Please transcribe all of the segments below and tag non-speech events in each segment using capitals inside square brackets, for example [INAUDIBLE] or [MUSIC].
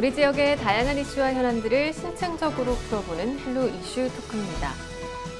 우리 지역의 다양한 이슈와 현안들을 심층적으로 풀어보는 헬로 이슈 토크입니다.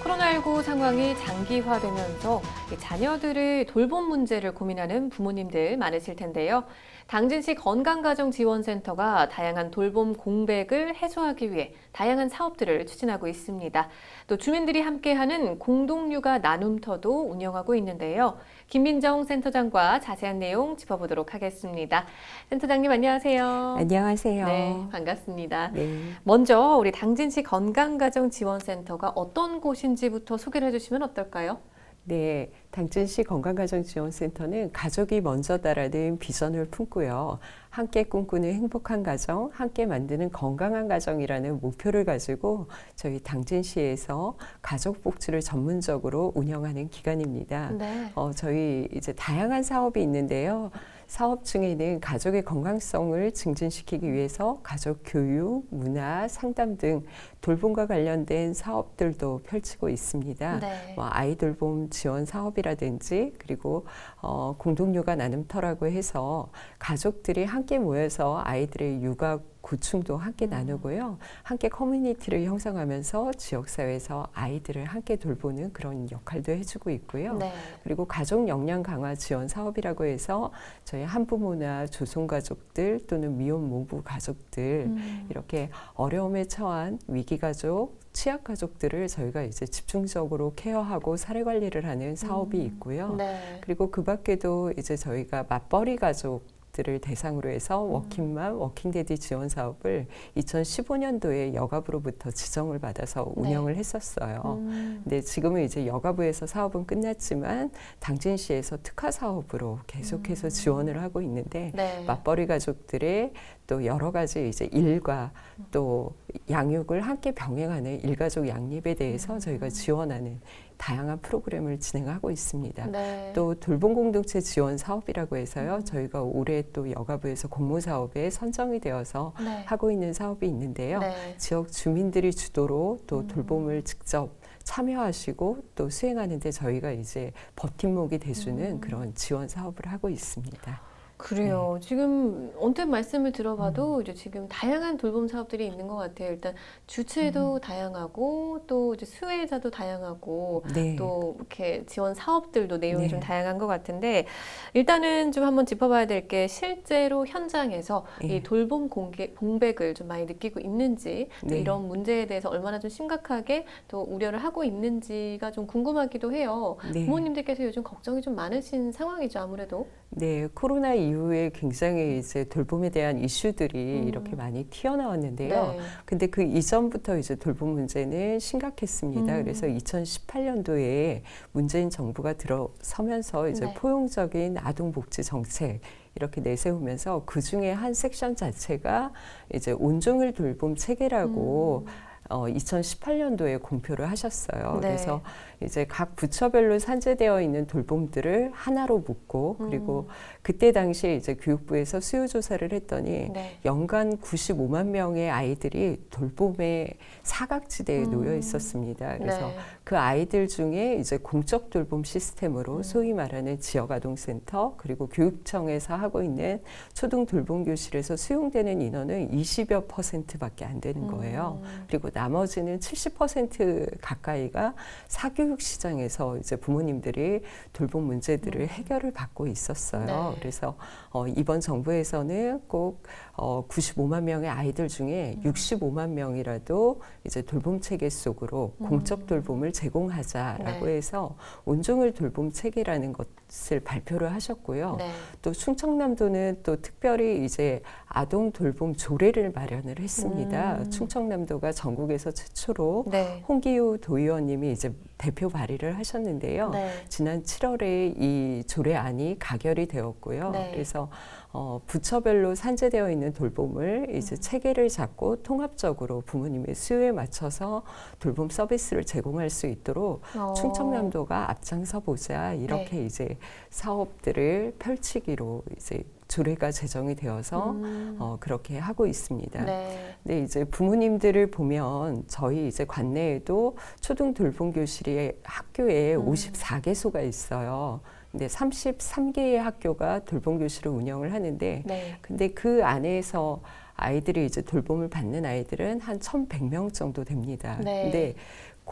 코로나19 상황이 장기화되면서 자녀들의 돌봄 문제를 고민하는 부모님들 많으실 텐데요. 당진시 건강가정지원센터가 다양한 돌봄 공백을 해소하기 위해 다양한 사업들을 추진하고 있습니다. 또 주민들이 함께하는 공동육아 나눔터도 운영하고 있는데요. 김민정 센터장과 자세한 내용 짚어보도록 하겠습니다. 센터장님 안녕하세요. 안녕하세요. 네, 반갑습니다. 네. 먼저 우리 당진시 건강가정지원센터가 어떤 곳인지부터 소개를 해주시면 어떨까요? 네, 당진시 건강가정지원센터는 가족이 먼저다라는 비전을 품고요. 함께 꿈꾸는 행복한 가정, 함께 만드는 건강한 가정이라는 목표를 가지고 저희 당진시에서 가족 복지를 전문적으로 운영하는 기관입니다. 네. 어, 저희 이제 다양한 사업이 있는데요. 사업 중에는 가족의 건강성을 증진시키기 위해서 가족 교육, 문화, 상담 등 돌봄과 관련된 사업들도 펼치고 있습니다. 네. 뭐 아이 돌봄 지원 사업이라든지 그리고 어, 공동육아 나눔터라고 해서 가족들이 함께 모여서 아이들의 육아 고충도 함께 음. 나누고요. 함께 커뮤니티를 형성하면서 지역사회에서 아이들을 함께 돌보는 그런 역할도 해주고 있고요. 네. 그리고 가족 역량 강화 지원 사업이라고 해서 저희 한부모나 조손가족들 또는 미혼 모부 가족들 음. 이렇게 어려움에 처한 위기 가족, 취약 가족들을 저희가 이제 집중적으로 케어하고 사례 관리를 하는 사업이 음. 있고요. 네. 그리고 그 밖에도 이제 저희가 맞벌이 가족 들을 대상으로 해서 음. 워킹맘, 워킹데디 지원 사업을 2015년도에 여가부로부터 지정을 받아서 네. 운영을 했었어요. 음. 근데 지금은 이제 여가부에서 사업은 끝났지만 당진시에서 특화 사업으로 계속해서 음. 지원을 하고 있는데 네. 맞벌이 가족들의 또 여러 가지 이제 일과 또 양육을 함께 병행하는 일가족 양립에 대해서 음. 저희가 지원하는 다양한 프로그램을 진행하고 있습니다. 네. 또 돌봄 공동체 지원 사업이라고 해서요. 음. 저희가 올해 또 여가부에서 공모 사업에 선정이 되어서 네. 하고 있는 사업이 있는데요. 네. 지역 주민들이 주도로 또 음. 돌봄을 직접 참여하시고 또 수행하는데 저희가 이제 버팀목이 돼주는 음. 그런 지원 사업을 하고 있습니다. 그래요. 지금 언뜻 말씀을 음. 들어봐도 이제 지금 다양한 돌봄 사업들이 있는 것 같아요. 일단 주체도 음. 다양하고 또 이제 수혜자도 다양하고 네. 또 이렇게 지원 사업들도 내용이 네. 좀 다양한 것 같은데 일단은 좀 한번 짚어봐야 될 게 실제로 현장에서 네. 이 돌봄 공개, 공백을 좀 많이 느끼고 있는지 또 네. 이런 문제에 대해서 얼마나 좀 심각하게 또 우려를 하고 있는지가 좀 궁금하기도 해요. 네. 부모님들께서 요즘 걱정이 좀 많으신 상황이죠, 아무래도. 네, 코로나 이후에 굉장히 이제 돌봄에 대한 이슈들이 음. 이렇게 많이 튀어나왔는데요. 네. 근데 그 이전부터 이제 돌봄 문제는 심각했습니다. 음. 그래서 2018년도에 문재인 정부가 들어서면서 이제 네. 포용적인 아동복지 정책 이렇게 내세우면서 그 중에 한 섹션 자체가 이제 온종일 돌봄 체계라고 음. 어, 2018년도에 공표를 하셨어요. 네. 그래서 이제 각 부처별로 산재되어 있는 돌봄들을 하나로 묶고 그리고 음. 그때 당시에 이제 교육부에서 수요 조사를 했더니 네. 연간 95만 명의 아이들이 돌봄의 사각지대에 음. 놓여 있었습니다. 그래서 네. 그 아이들 중에 이제 공적 돌봄 시스템으로 음. 소위 말하는 지역 아동센터 그리고 교육청에서 하고 있는 초등 돌봄 교실에서 수용되는 인원은 20여 퍼센트밖에 안 되는 거예요. 음. 그리고 나머지는 70% 가까이가 사교 육 시장에서 이제 부모님들이 돌봄 문제들을 음. 해결을 받고 있었어요. 네. 그래서 어, 이번 정부에서는 꼭 어, 95만 명의 아이들 중에 음. 65만 명이라도 이제 돌봄 체계 속으로 음. 공적 돌봄을 제공하자라고 네. 해서 온종일 돌봄 체계라는 것 을 발표를 하셨고요. 네. 또 충청남도는 또 특별히 이제 아동 돌봄 조례를 마련을 했습니다. 음. 충청남도가 전국에서 최초로 네. 홍기우 도의원님이 이제 대표 발의를 하셨는데요. 네. 지난 7월에 이 조례안이 가결이 되었고요. 네. 그래서 어, 부처별로 산재되어 있는 돌봄을 이제 음. 체계를 잡고 통합적으로 부모님의 수요에 맞춰서 돌봄 서비스를 제공할 수 있도록 어. 충청남도가 앞장서 보자 이렇게 네. 이제 사업들을 펼치기로 이제 조례가 제정이 되어서 음. 어, 그렇게 하고 있습니다. 네. 근데 이제 부모님들을 보면 저희 이제 관내에도 초등 돌봄 교실이 학교에 음. 54개소가 있어요. 근데 33개의 학교가 돌봄 교실을 운영을 하는데 네. 근데 그 안에서 아이들이 이제 돌봄을 받는 아이들은 한 1,100명 정도 됩니다. 네. 근데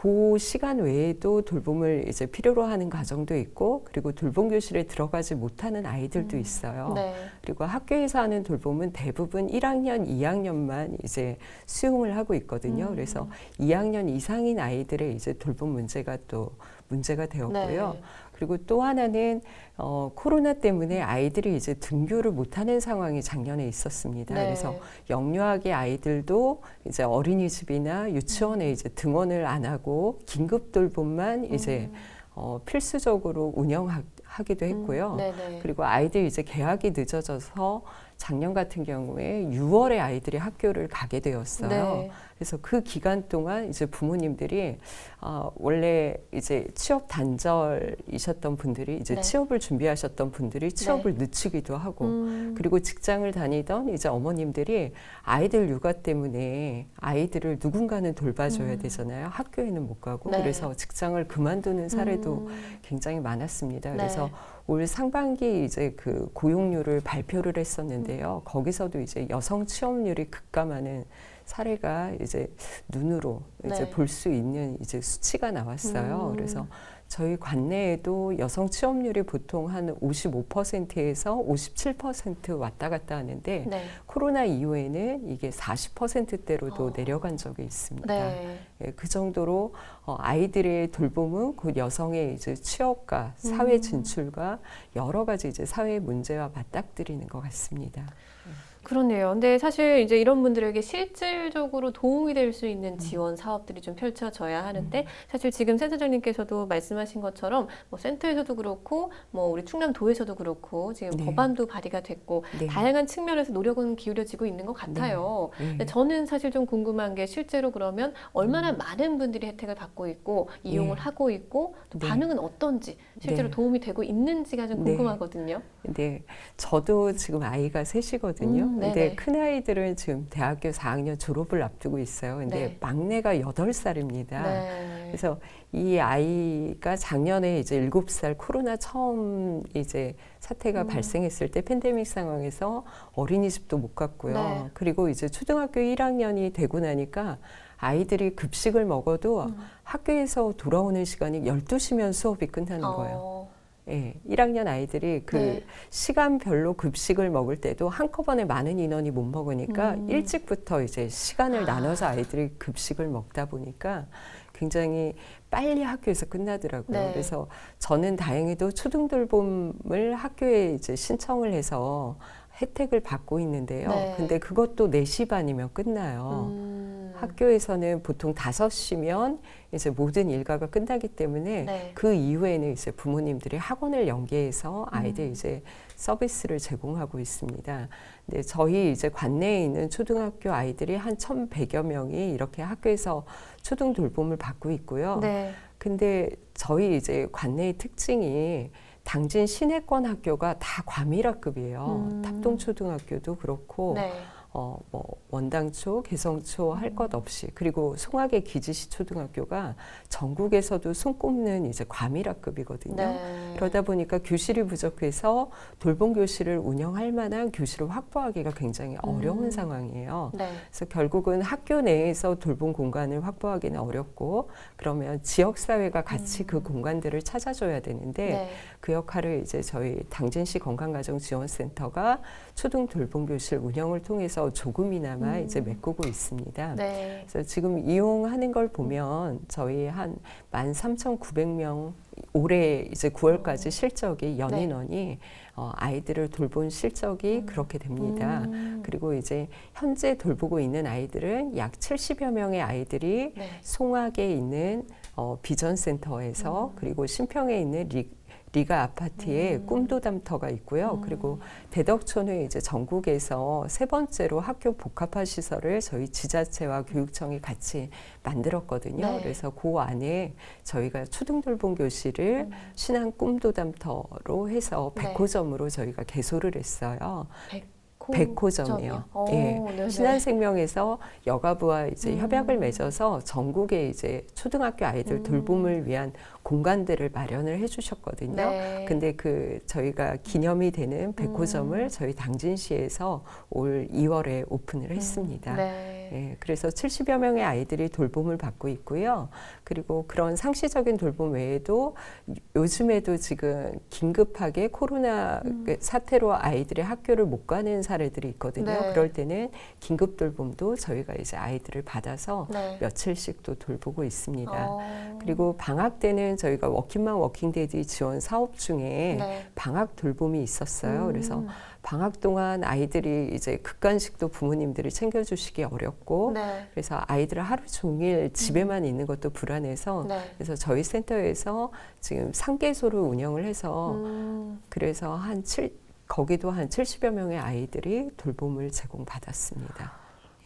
그 시간 외에도 돌봄을 이제 필요로 하는 가정도 있고 그리고 돌봄 교실에 들어가지 못하는 아이들도 음. 있어요. 네. 그리고 학교에서 하는 돌봄은 대부분 1학년, 2학년만 이제 수용을 하고 있거든요. 음. 그래서 2학년 이상인 아이들의 이제 돌봄 문제가 또 문제가 되었고요. 네. 그리고 또 하나는 어, 코로나 때문에 아이들이 이제 등교를 못하는 상황이 작년에 있었습니다. 네. 그래서 영유아기 아이들도 이제 어린이집이나 유치원에 이제 등원을 안 하고 긴급 돌봄만 이제 음. 어, 필수적으로 운영하기도 했고요. 음. 그리고 아이들이 이제 개학이 늦어져서 작년 같은 경우에 6월에 아이들이 학교를 가게 되었어요. 네. 그래서 그 기간 동안 이제 부모님들이 어, 원래 이제 취업 단절이셨던 분들이 이제 네. 취업을 준비하셨던 분들이 취업을 늦추기도 하고 음. 그리고 직장을 다니던 이제 어머님들이 아이들 육아 때문에 아이들을 누군가는 돌봐줘야 음. 되잖아요. 학교에는 못 가고 네. 그래서 직장을 그만두는 사례도 음. 굉장히 많았습니다. 네. 그래서 올 상반기 이제 그 고용률을 발표를 음. 했었는데요. 거기서도 이제 여성 취업률이 급감하는 사례가 이제 눈으로 이제 네. 볼수 있는 이제 수치가 나왔어요. 음. 그래서 저희 관내에도 여성 취업률이 보통 한 55%에서 57% 왔다 갔다 하는데 네. 코로나 이후에는 이게 40%대로도 어. 내려간 적이 있습니다. 네. 예, 그 정도로 어, 아이들의 돌봄은 곧 여성의 이제 취업과 사회 음. 진출과 여러 가지 이제 사회 문제와 맞닥뜨리는 것 같습니다. 그렇네요. 근데 사실 이제 이런 분들에게 실질적으로 도움이 될수 음. 있는 지원 사업들이 좀 펼쳐져야 하는데 사실 지금 센터장님께서도 말씀하신 것처럼 뭐 센터에서도 그렇고 뭐 우리 충남도에서도 그렇고 지금 네. 법안도 발의가 됐고 네. 다양한 측면에서 노력은 기울여지고 있는 것 같아요. 예. 근데 저는 사실 좀 궁금한 게 실제로 그러면 얼마나 많은 분들이 혜택을 받고 있고 이용을 음. 네. 하고 있고 또 네. 반응은 어떤지 실제로 네. 도움이 되고 있는지가 좀 네. 궁금하거든요. 네, 저도 지금 아이가 셋이거든요. 음, 네네. 근데 큰 아이들은 지금 대학교 4학년 졸업을 앞두고 있어요. 근데 네. 막내가 8살입니다. 네. 그래서 이 아이가 작년에 이제 7살 코로나 처음 이제 사태가 음. 발생했을 때 팬데믹 상황에서 어린이집도 못 갔고요. 네. 그리고 이제 초등학교 1학년이 되고 나니까 아이들이 급식을 먹어도 음. 학교에서 돌아오는 시간이 12시면 수업이 끝나는 거예요. 어, 예, 1학년 아이들이 그 네. 시간별로 급식을 먹을 때도 한꺼번에 많은 인원이 못 먹으니까 음. 일찍부터 이제 시간을 아. 나눠서 아이들이 급식을 먹다 보니까 굉장히 빨리 학교에서 끝나더라고요. 네. 그래서 저는 다행히도 초등돌봄을 학교에 이제 신청을 해서 혜택을 받고 있는데요. 네. 근데 그것도 4시 반이면 끝나요. 음. 학교에서는 보통 5시면 이제 모든 일과가 끝나기 때문에 네. 그 이후에는 이제 부모님들이 학원을 연계해서 아이들 음. 이제 서비스를 제공하고 있습니다. 근데 저희 이제 관내에 있는 초등학교 아이들이 한 1,100여 명이 이렇게 학교에서 초등 돌봄을 받고 있고요. 네. 근데 저희 이제 관내의 특징이 당진 시내권 학교가 다 과밀학급이에요. 음. 탑동 초등학교도 그렇고 네. 어, 뭐 원당초, 개성초 할 것 없이 그리고 송악의 기지시 초등학교가 전국에서도 손꼽는 이제 과밀학급이거든요. 네. 그러다 보니까 교실이 부족해서 돌봄 교실을 운영할 만한 교실을 확보하기가 굉장히 어려운 음. 상황이에요. 네. 그래서 결국은 학교 내에서 돌봄 공간을 확보하기는 어렵고 그러면 지역 사회가 같이 음. 그 공간들을 찾아줘야 되는데 네. 그 역할을 이제 저희 당진시 건강가정지원센터가 초등 돌봄 교실 운영을 통해서 조금이나마 음. 이제 메꾸고 있습니다. 네. 그래서 지금 이용하는 걸 보면 저희 한 13,900명 올해 이제 9월까지 실적이 연인원이 어, 아이들을 돌본 실적이 음. 그렇게 됩니다. 음. 그리고 이제 현재 돌보고 있는 아이들은 약 70여 명의 아이들이 네. 송악에 있는 어, 비전센터에서 음. 그리고 신평에 있는 리, 리가 아파트에 음. 꿈도담터가 있고요. 음. 그리고 대덕초는 이제 전국에서 세 번째로 학교 복합화 시설을 저희 지자체와 교육청이 같이 만들었거든요. 네. 그래서 그 안에 저희가 초등돌봄 교실을 음. 신안 꿈도담터로 해서 네. 100호점으로 저희가 개소를 했어요. 코- 100호점이요. 오, 예. 네네. 신한생명에서 여가부와 이제 음. 협약을 맺어서 전국에 이제 초등학교 아이들 음. 돌봄을 위한 공간들을 마련을 해주셨거든요. 네. 근데 그 저희가 기념이 되는 백호점을 음. 저희 당진시에서 올 2월에 오픈을 했습니다. 네. 예, 그래서 70여 명의 아이들이 돌봄을 받고 있고요. 그리고 그런 상시적인 돌봄 외에도 요즘에도 지금 긴급하게 코로나 음. 그 사태로 아이들이 학교를 못 가는 사례들이 있거든요. 네. 그럴 때는 긴급 돌봄도 저희가 이제 아이들을 받아서 네. 며칠씩 또 돌보고 있습니다. 어. 그리고 방학 때는 저희가 워킹맘 워킹데디 지원 사업 중에 네. 방학 돌봄이 있었어요. 음. 그래서 방학 동안 아이들이 이제 극간식도 부모님들이 챙겨주시기 어렵고 네. 그래서 아이들 하루 종일 집에만 있는 것도 불안해서 네. 그래서 저희 센터에서 지금 상계소를 운영을 해서 음. 그래서 한 칠, 거기도 한 70여 명의 아이들이 돌봄을 제공받았습니다.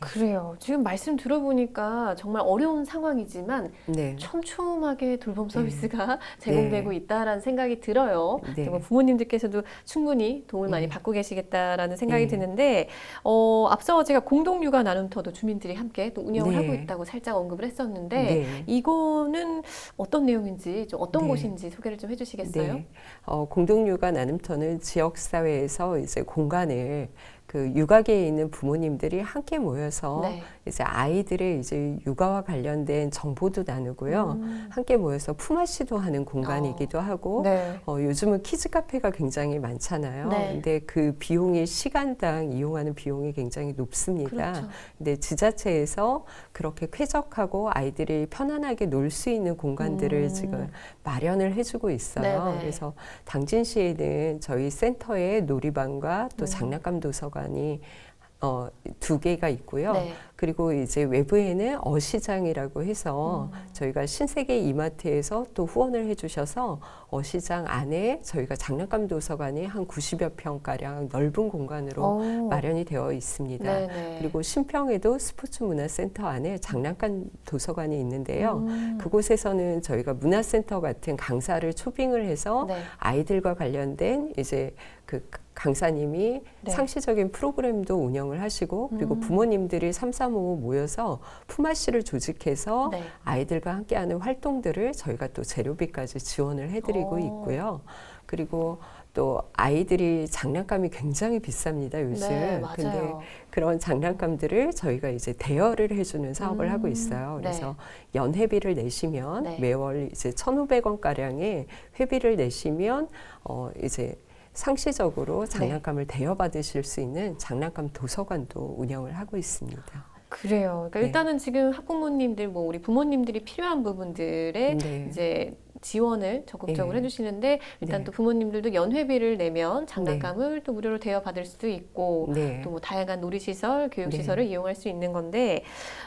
그래요. 지금 말씀 들어보니까 정말 어려운 상황이지만 네. 촘촘하게 돌봄 서비스가 [LAUGHS] 제공되고 있다라는 생각이 들어요. 네. 정말 부모님들께서도 충분히 도움을 많이 네. 받고 계시겠다라는 생각이 네. 드는데 어, 앞서 제가 공동육아 나눔터도 주민들이 함께 또 운영을 네. 하고 있다고 살짝 언급을 했었는데 네. 이거는 어떤 내용인지 좀 어떤 네. 곳인지 소개를 좀 해주시겠어요? 네. 어, 공동육아 나눔터는 지역 사회에서 이제 공간을 그 육아계에 있는 부모님들이 함께 모여서 네. 이제 아이들의 이제 육아와 관련된 정보도 나누고요. 음. 함께 모여서 품앗이도 하는 공간이기도 하고 네. 어, 요즘은 키즈 카페가 굉장히 많잖아요. 네. 근데 그 비용이 시간당 이용하는 비용이 굉장히 높습니다. 그렇죠. 근데 지자체에서 그렇게 쾌적하고 아이들이 편안하게 놀 수 있는 공간들을 음. 지금 마련을 해주고 있어요. 네네. 그래서 당진시에는 저희 센터에 놀이방과 또 음. 장난감 도서관 이 어, 두 개가 있고요. 네. 그리고 이제 외부에는 어시장이라고 해서 음. 저희가 신세계 이마트에서 또 후원을 해주셔서 어시장 안에 저희가 장난감 도서관이 한 90여 평가량 넓은 공간으로 오. 마련이 되어 있습니다. 어. 네네. 그리고 신평에도 스포츠 문화센터 안에 장난감 도서관이 있는데요. 음. 그곳에서는 저희가 문화센터 같은 강사를 초빙을 해서 네. 아이들과 관련된 이제 그 강사님이 네. 상시적인 프로그램도 운영을 하시고 그리고 음. 부모님들이 삼삼오오 모여서 품앗이를 조직해서 네. 아이들과 함께하는 활동들을 저희가 또 재료비까지 지원을 해드리고 오. 있고요. 그리고 또 아이들이 장난감이 굉장히 비쌉니다 요즘. 네, 근데 맞아요. 그런 장난감들을 저희가 이제 대여를 해주는 사업을 음, 하고 있어요. 네. 그래서 연회비를 내시면 네. 매월 이제 1,500원 가량의 회비를 내시면 어 이제 상시적으로 장난감을 대여 받으실 수 있는 장난감 도서관도 운영을 하고 있습니다. 그래요. 그러니까 네. 일단은 지금 학부모님들, 뭐 우리 부모님들이 필요한 부분들에 네. 이제 지원을 적극적으로 네. 해주시는데 일단 네. 또 부모님들도 연회비를 내면 장난감을 또 무료로 대여 받을 수도 있고 네. 또뭐 다양한 놀이시설, 네. 교육시설을 이용할 수 있는 건데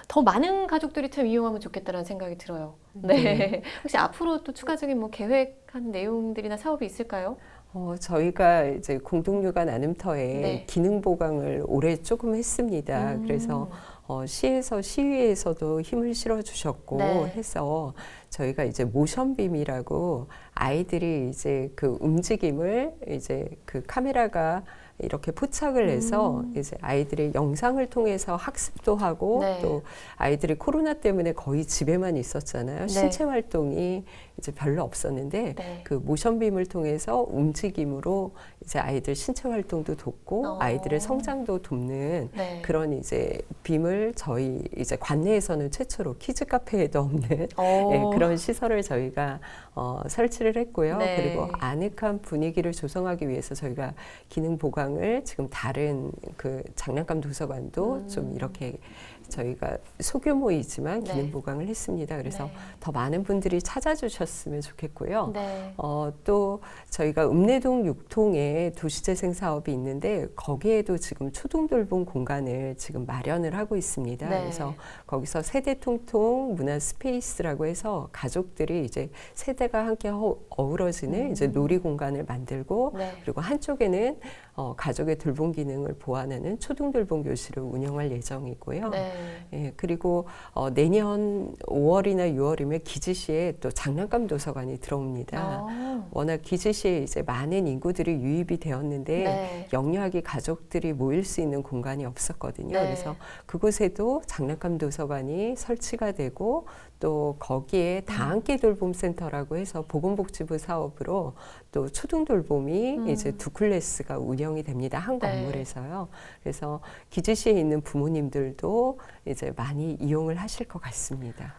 더 많은 가족들이 참 이용하면 좋겠다라는 생각이 들어요. 네. 네. [LAUGHS] 혹시 앞으로 또 추가적인 뭐 계획한 내용들이나 사업이 있을까요? 어, 저희가 이제 공동육아 나눔터에 네. 기능 보강을 올해 조금 했습니다. 음. 그래서 어, 시에서 시위에서도 힘을 실어 주셨고 네. 해서 저희가 이제 모션빔이라고 아이들이 이제 그 움직임을 이제 그 카메라가 이렇게 포착을 해서 음. 이제 아이들의 영상을 통해서 학습도 하고 네. 또 아이들이 코로나 때문에 거의 집에만 있었잖아요. 네. 신체 활동이 이제 별로 없었는데 네. 그 모션빔을 통해서 움직임으로 이제 아이들 신체 활동도 돕고 어. 아이들의 성장도 돕는 네. 그런 이제 빔을 저희 이제 관내에서는 최초로 키즈 카페에도 없는 어. [LAUGHS] 예, 그런 시설을 저희가 어, 설치를 했고요. 네. 그리고 아늑한 분위기를 조성하기 위해서 저희가 기능 보강을 지금 다른 그 장난감 도서관도 음. 좀 이렇게 저희가 소규모이지만 네. 기능 보강을 했습니다. 그래서 네. 더 많은 분들이 찾아주셨으면 좋겠고요. 네. 어, 또 저희가 읍내동 육통에 도시재생 사업이 있는데 거기에도 지금 초등돌봄 공간을 지금 마련을 하고 있습니다. 네. 그래서 거기서 세대통통 문화 스페이스라고 해서 가족들이 이제 세대가 함께 어, 어우러지는 음. 이제 놀이 공간을 만들고 네. 그리고 한쪽에는 어, 가족의 돌봄 기능을 보완하는 초등돌봄 교실을 운영할 예정이고요. 네. 예, 그리고 어, 내년 5월이나 6월이면 기지시에 또 장난감 도서관이 들어옵니다. 어. 워낙 기지시에 이제 많은 인구들이 유입이 되었는데 네. 영유아기 가족들이 모일 수 있는 공간이 없었거든요. 네. 그래서 그곳에도 장난감 도서관이 설치가 되고 또 거기에 다함께 돌봄 센터라고 해서 보건복지부 사업으로 또 초등 돌봄이 음. 이제 두 클래스가 운영이 됩니다. 한 네. 건물에서요. 그래서 기지시에 있는 부모님들도 이제 많이 이용을 하실 것 같습니다.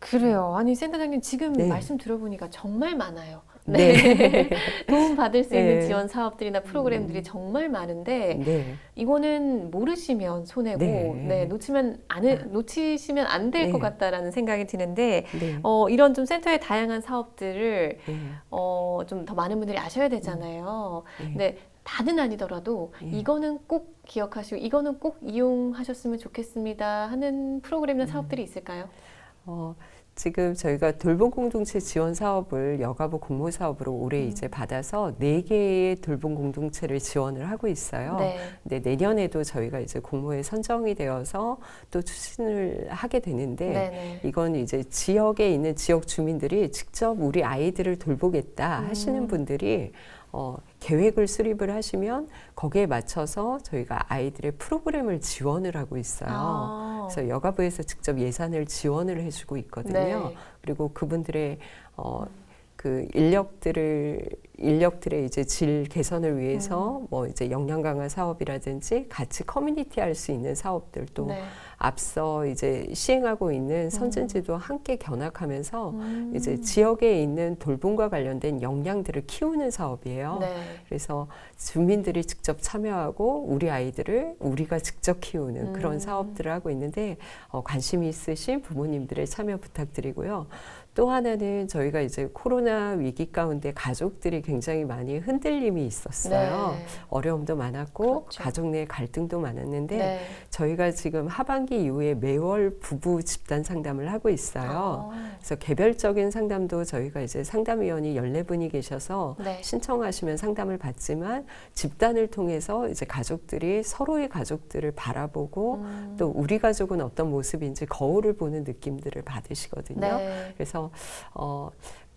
그래요. 아니 센터장님 지금 네. 말씀 들어보니까 정말 많아요. 네. [LAUGHS] 도움 받을 수 있는 네. 지원 사업들이나 프로그램들이 정말 많은데 네. 이거는 모르시면 손해고 네. 네, 놓치면 안 놓치시면 안 될것 네. 같다라는 생각이 드는데 네. 어, 이런 좀 센터의 다양한 사업들을 네. 어, 좀 더 많은 분들이 아셔야 되잖아요. 네. 근데 다는 아니더라도 네. 이거는 꼭 기억하시고 이거는 꼭 이용하셨으면 좋겠습니다 하는 프로그램이나 사업들이 있을까요? 어, 지금 저희가 돌봄 공동체 지원 사업을 여가부 공모 사업으로 올해 음. 이제 받아서 네 개의 돌봄 공동체를 지원을 하고 있어요. 네. 근데 내년에도 저희가 이제 공모에 선정이 되어서 또 추진을 하게 되는데 네. 네. 이건 이제 지역에 있는 지역 주민들이 직접 우리 아이들을 돌보겠다 음. 하시는 분들이 어, 계획을 수립을 하시면 거기에 맞춰서 저희가 아이들의 프로그램을 지원을 하고 있어요. 아. 그래서 여가부에서 직접 예산을 지원을 해주고 있거든요. 네. 그리고 그분들의 어, 그 인력들을 인력들의 이제 질 개선을 위해서 음. 뭐 이제 역량 강화 사업이라든지 같이 커뮤니티 할 수 있는 사업들도 네. 앞서 이제 시행하고 있는 선진지도 함께 견학하면서 음. 이제 지역에 있는 돌봄과 관련된 역량들을 키우는 사업이에요. 네. 그래서 주민들이 직접 참여하고 우리 아이들을 우리가 직접 키우는 음. 그런 사업들을 하고 있는데 어, 관심이 있으신 부모님들의 참여 부탁드리고요. 또 하나는 저희가 이제 코로나 위기 가운데 가족들이 굉장히 많이 흔들림이 있었어요. 네. 어려움도 많았고 그렇죠. 가족 내 갈등도 많았는데 네. 저희가 지금 하반기 이후에 매월 부부 집단 상담을 하고 있어요. 아. 그래서 개별적인 상담도 저희가 이제 상담위원이 14분이 계셔서 네. 신청하시면 상담을 받지만 집단을 통해서 이제 가족들이 서로의 가족들을 바라보고 음. 또 우리 가족은 어떤 모습인지 거울을 보는 느낌들을 받으시거든요. 네. 그래서 어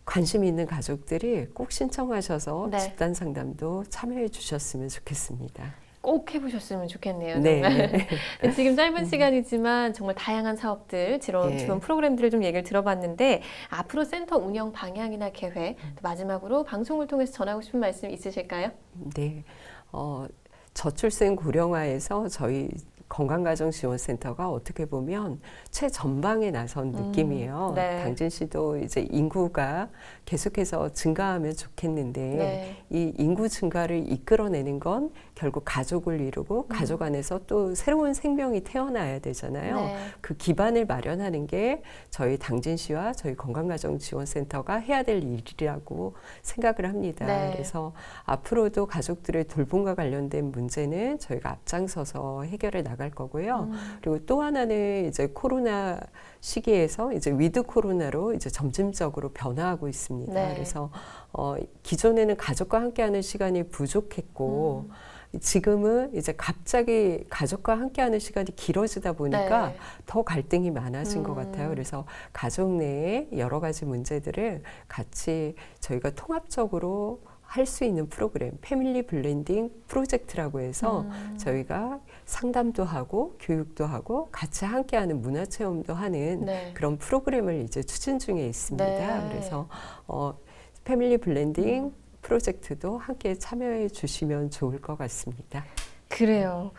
관심 있는 가족들이 꼭 신청하셔서 네. 집단 상담도 참여해 주셨으면 좋겠습니다. 꼭 해보셨으면 좋겠네요. 네. 정말. 네, [LAUGHS] 지금 짧은 시간이지만 정말 다양한 사업들, 지원, 네. 지원 프로그램들을 좀 얘기를 들어봤는데 앞으로 센터 운영 방향이나 계획, 음. 또 마지막으로 방송을 통해서 전하고 싶은 말씀 있으실까요? 네. 어, 저출생 고령화에서 저희 건강가정지원센터가 어떻게 보면 최전방에 나선 음, 느낌이에요. 네. 당진 씨도 이제 인구가 계속해서 증가하면 좋겠는데 네. 이 인구 증가를 이끌어내는 건 결국 가족을 이루고 음. 가족 안에서 또 새로운 생명이 태어나야 되잖아요. 네. 그 기반을 마련하는 게 저희 당진시와 저희 건강가정지원센터가 해야 될 일이라고 생각을 합니다. 네. 그래서 앞으로도 가족들의 돌봄과 관련된 문제는 저희가 앞장서서 해결해 나갈 거고요. 음. 그리고 또 하나는 이제 코로나 시기에서 이제 위드 코로나로 이제 점진적으로 변화하고 있습니다. 네. 그래서 어, 기존에는 가족과 함께하는 시간이 부족했고 음. 지금은 이제 갑자기 가족과 함께하는 시간이 길어지다 보니까 네. 더 갈등이 많아진 것 음. 같아요. 그래서 가족 내에 여러 가지 문제들을 같이 저희가 통합적으로 할 수 있는 프로그램, 패밀리 블렌딩 프로젝트라고 해서 음. 저희가 상담도 하고 교육도 하고 같이 함께하는 문화 체험도 하는 네. 그런 프로그램을 이제 추진 중에 있습니다. 네. 그래서 어, 패밀리 블렌딩 프로젝트도 함께 참여해 주시면 좋을 것 같습니다. 그래요.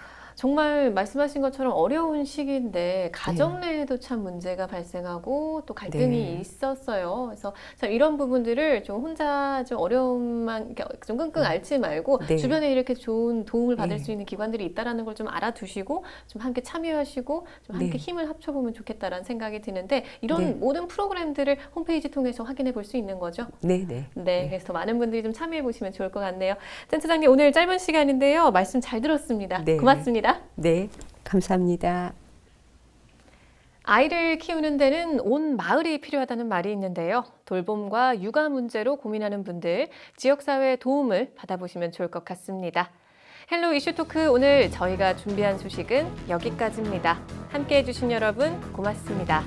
정말 말씀하신 것처럼 어려운 시기인데 가정 내에도 참 문제가 발생하고 또 갈등이 네. 있었어요. 그래서 참 이런 부분들을 좀 혼자 좀 어려움만 이렇게 좀 끙끙 앓지 말고 네. 주변에 이렇게 좋은 도움을 받을 네. 수 있는 기관들이 있다라는 걸 좀 알아두시고 좀 함께 참여하시고 좀 함께 네. 힘을 합쳐보면 좋겠다라는 생각이 드는데 이런 네. 모든 프로그램들을 홈페이지 통해서 확인해 볼 수 있는 거죠. 네, 네. 네, 그래서 더 많은 분들이 좀 참여해 보시면 좋을 것 같네요. 센터장님 오늘 짧은 시간인데요. 말씀 잘 들었습니다. 네. 고맙습 니다. 네, 감사합니다. 아이를 키우는 데는 온 마을이 필요하다는 말이 있는데요. 돌봄과 육아 문제로 고민하는 분들, 지역사회의 도움을 받아보시면 좋을 것 같습니다. 헬로 이슈 토크 오늘 저희가 준비한 소식은 여기까지입니다. 함께 해주신 여러분 고맙습니다.